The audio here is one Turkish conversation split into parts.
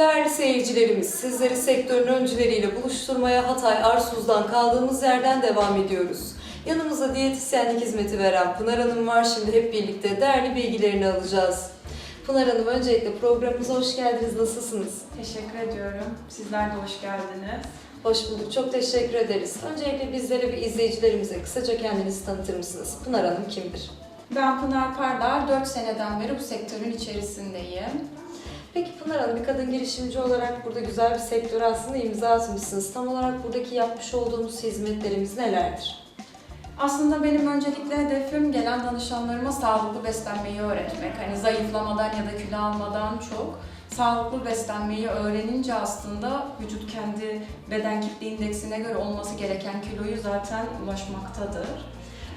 Değerli seyircilerimiz, sizleri sektörün öncüleriyle buluşturmaya Hatay Arsuz'dan kaldığımız yerden devam ediyoruz. Yanımızda diyetisyenlik hizmeti veren Pınar Hanım var. Şimdi hep birlikte değerli bilgilerini alacağız. Pınar Hanım öncelikle programımıza hoş geldiniz. Nasılsınız? Teşekkür ediyorum. Sizler de hoş geldiniz. Hoş bulduk. Çok teşekkür ederiz. Öncelikle bizlere ve izleyicilerimize kısaca kendinizi tanıtır mısınız? Pınar Hanım kimdir? Ben Pınar Kardar, 4 seneden beri bu sektörün içerisindeyim. Peki Pınar Hanım bir kadın girişimci olarak burada güzel bir sektöre aslında imza atmışsınız. Tam olarak buradaki yapmış olduğumuz hizmetlerimiz nelerdir? Aslında benim öncelikle hedefim gelen danışanlarıma sağlıklı beslenmeyi öğretmek. Hani zayıflamadan ya da kilo almadan çok sağlıklı beslenmeyi öğrenince aslında vücut kendi beden kitle indeksine göre olması gereken kiloyu zaten ulaşmaktadır.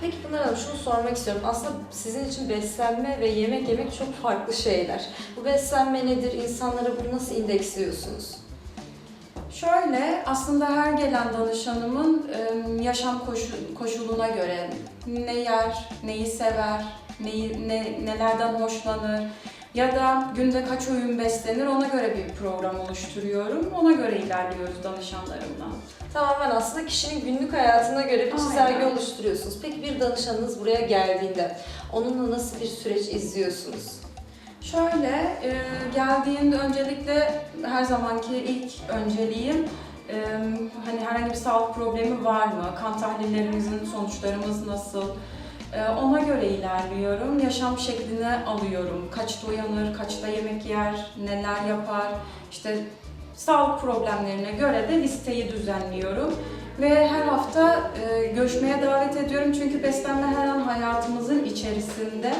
Peki Pınar Hanım şunu sormak istiyorum. Aslında sizin için beslenme ve yemek yemek çok farklı şeyler. Bu beslenme nedir? İnsanlara bunu nasıl indeksliyorsunuz? Şöyle, aslında her gelen danışanımın yaşam koşu- koşuluna göre ne yer, neyi sever, neyi, ne, nelerden hoşlanır ya da günde kaç öğün beslenir ona göre bir program oluşturuyorum. Ona göre ilerliyoruz danışanlarımla. Tamamen aslında kişinin günlük hayatına göre bir Aynen. çizelge oluşturuyorsunuz. Peki bir danışanınız buraya geldiğinde onunla nasıl bir süreç izliyorsunuz? Şöyle, e, geldiğinde öncelikle her zamanki ilk önceliğim e, hani herhangi bir sağlık problemi var mı? Kan tahlillerimizin sonuçlarımız nasıl? E, ona göre ilerliyorum. Yaşam şeklini alıyorum. Kaçta uyanır, kaçta yemek yer, neler yapar? İşte sağlık problemlerine göre de listeyi düzenliyorum. Ve her hafta e, görüşmeye davet ediyorum çünkü beslenme her an hayatımızın içerisinde.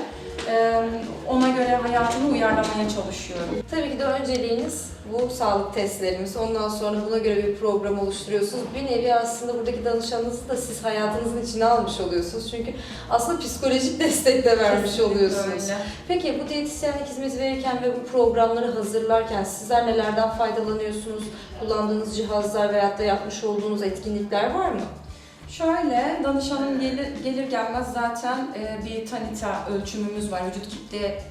Ona göre hayatımı uyarlamaya çalışıyorum. Tabii ki de önceliğiniz bu sağlık testlerimiz. Ondan sonra buna göre bir program oluşturuyorsunuz. Bir nevi aslında buradaki danışanınızı da siz hayatınızın içine almış oluyorsunuz. Çünkü aslında psikolojik destek de vermiş Kesinlikle oluyorsunuz. öyle. Peki bu diyetisyenlik hizmeti verirken ve bu programları hazırlarken sizler nelerden faydalanıyorsunuz? Kullandığınız cihazlar veyahut da yapmış olduğunuz etkinlikler var mı? Şöyle, danışanım gelir, gelir gelmez zaten e, bir tanita ölçümümüz var. Vücut kitle,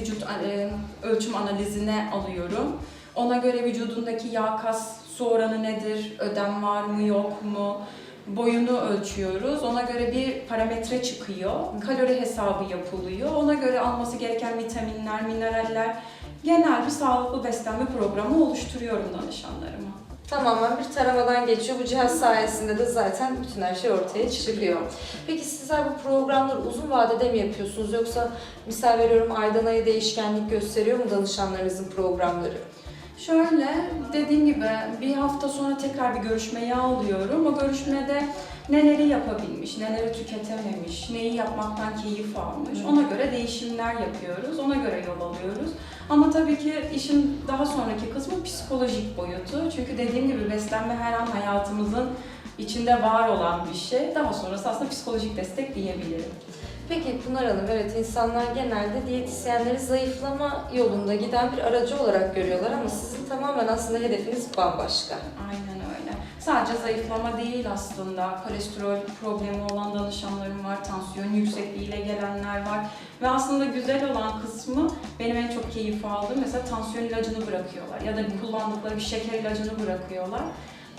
vücut e, ölçüm analizine alıyorum. Ona göre vücudundaki yağ kas su oranı nedir, ödem var mı yok mu, boyunu ölçüyoruz. Ona göre bir parametre çıkıyor. Kalori hesabı yapılıyor. Ona göre alması gereken vitaminler, mineraller, genel bir sağlıklı beslenme programı oluşturuyorum danışanlarıma. Tamamen bir taramadan geçiyor. Bu cihaz sayesinde de zaten bütün her şey ortaya çıkıyor. Peki sizler bu programları uzun vadede mi yapıyorsunuz yoksa misal veriyorum aydan aya değişkenlik gösteriyor mu danışanlarınızın programları? Şöyle dediğim gibi bir hafta sonra tekrar bir görüşmeye alıyorum. O görüşmede neleri yapabilmiş, neleri tüketememiş, neyi yapmaktan keyif almış. Ona göre değişimler yapıyoruz, ona göre yol alıyoruz. Ama tabii ki işin daha sonraki kısmı psikolojik boyutu. Çünkü dediğim gibi beslenme her an hayatımızın içinde var olan bir şey. Daha sonrası aslında psikolojik destek diyebilirim. Peki Pınar Hanım, evet insanlar genelde diyetisyenleri zayıflama yolunda giden bir aracı olarak görüyorlar ama sizin tamamen aslında hedefiniz bambaşka. Aynen öyle. Sadece zayıflama değil aslında. Kolesterol problemi olan danışanlarım var, tansiyon yüksekliğiyle gelenler var. Ve aslında güzel olan kısmı benim en çok keyif aldığım mesela tansiyon ilacını bırakıyorlar ya da kullandıkları bir şeker ilacını bırakıyorlar.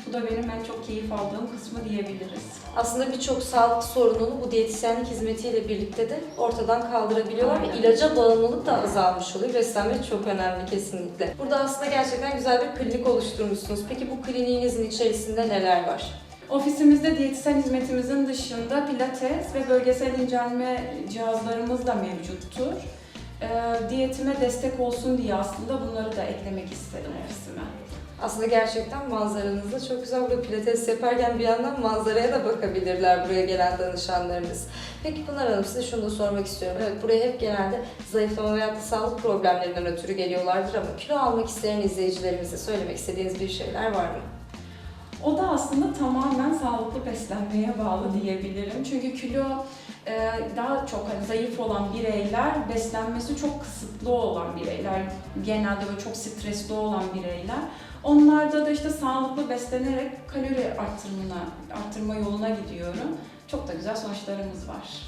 Bu da benim en çok keyif aldığım kısmı diyebiliriz. Aslında birçok sağlık sorununu bu diyetisyenlik hizmetiyle birlikte de ortadan kaldırabiliyorlar Aynen. ve ilaca bağımlılık da azalmış oluyor. Beslenme çok önemli kesinlikle. Burada aslında gerçekten güzel bir klinik oluşturmuşsunuz. Peki bu kliniğinizin içerisinde neler var? Ofisimizde diyetisyen hizmetimizin dışında pilates ve bölgesel incelme cihazlarımız da mevcuttur. Ee, diyetime destek olsun diye aslında bunları da eklemek istedim ofisime. Aslında gerçekten manzaranızda çok güzel. Burada pilates yaparken bir yandan manzaraya da bakabilirler buraya gelen danışanlarınız. Peki Pınar Hanım size şunu da sormak istiyorum. Evet buraya hep genelde zayıflama veya sağlık problemlerinden ötürü geliyorlardır ama kilo almak isteyen izleyicilerimize söylemek istediğiniz bir şeyler var mı? O da aslında tamamen sağlıklı beslenmeye bağlı diyebilirim. Çünkü kilo e, daha çok hani zayıf olan bireyler, beslenmesi çok kısıtlı olan bireyler, genelde böyle çok stresli olan bireyler. Onlarda da işte sağlıklı beslenerek kalori arttırmına, arttırma yoluna gidiyorum. Çok da güzel sonuçlarımız var.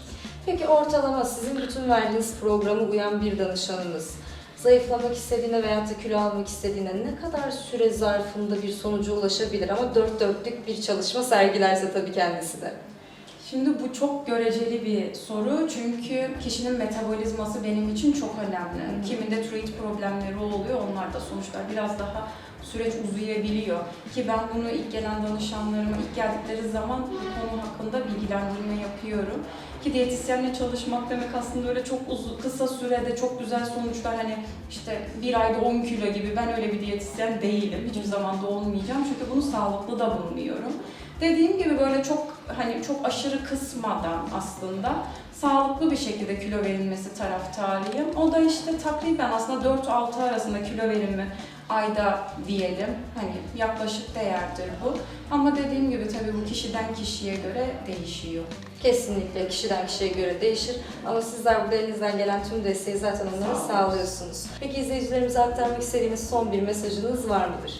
Peki ortalama sizin bütün verdiğiniz programa uyan bir danışanınız zayıflamak istediğine veyahut da kilo almak istediğine ne kadar süre zarfında bir sonuca ulaşabilir ama dört dörtlük bir çalışma sergilerse tabii kendisi de. Şimdi bu çok göreceli bir soru çünkü kişinin metabolizması benim için çok önemli. Kiminde tiroid problemleri oluyor, onlar da sonuçlar biraz daha süreç uzayabiliyor. Ki ben bunu ilk gelen danışanlarıma ilk geldikleri zaman bu konu hakkında bilgilendirme yapıyorum. Ki diyetisyenle çalışmak demek aslında öyle çok uzun, kısa sürede çok güzel sonuçlar hani işte bir ayda 10 kilo gibi ben öyle bir diyetisyen değilim. Hiçbir zaman da olmayacağım çünkü bunu sağlıklı da bulmuyorum. Dediğim gibi böyle çok hani çok aşırı kısmadan aslında sağlıklı bir şekilde kilo verilmesi taraftarıyım. O da işte takriben aslında 4-6 arasında kilo verimi ayda diyelim. Hani yaklaşık değerdir bu. Ama dediğim gibi tabii bu kişiden kişiye göre değişiyor. Kesinlikle kişiden kişiye göre değişir ama sizler burada elinizden gelen tüm desteği zaten onlara Sağ olun. sağlıyorsunuz. Peki izleyicilerimize aktarmak istediğiniz son bir mesajınız var mıdır?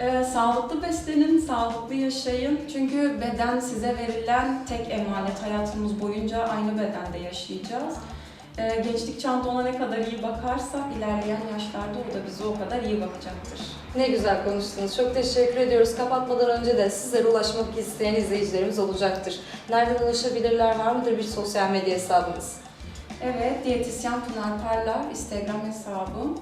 Ee, sağlıklı beslenin, sağlıklı yaşayın. Çünkü beden size verilen tek emanet. Hayatımız boyunca aynı bedende yaşayacağız. Ee, gençlik ona ne kadar iyi bakarsak ilerleyen yaşlarda o da bize o kadar iyi bakacaktır. Ne güzel konuştunuz. Çok teşekkür ediyoruz. Kapatmadan önce de sizlere ulaşmak isteyen izleyicilerimiz olacaktır. Nereden ulaşabilirler? Var mıdır bir sosyal medya hesabınız? Evet, diyetisyen Pınar Parlar Instagram hesabım.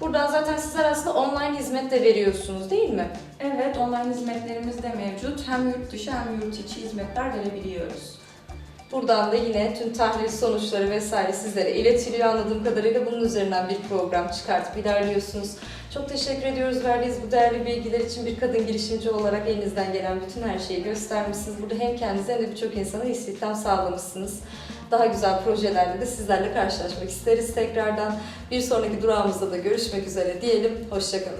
Buradan zaten sizler aslında online hizmet de veriyorsunuz değil mi? Evet, online hizmetlerimiz de mevcut. Hem yurt dışı hem yurt içi hizmetler verebiliyoruz. Buradan da yine tüm tahlil sonuçları vesaire sizlere iletiliyor anladığım kadarıyla bunun üzerinden bir program çıkartıp ilerliyorsunuz. Çok teşekkür ediyoruz verdiğiniz bu değerli bilgiler için bir kadın girişimci olarak elinizden gelen bütün her şeyi göstermişsiniz. Burada hem kendinize hem de birçok insana istihdam sağlamışsınız. Daha güzel projelerde de sizlerle karşılaşmak isteriz tekrardan. Bir sonraki durağımızda da görüşmek üzere diyelim. Hoşçakalın.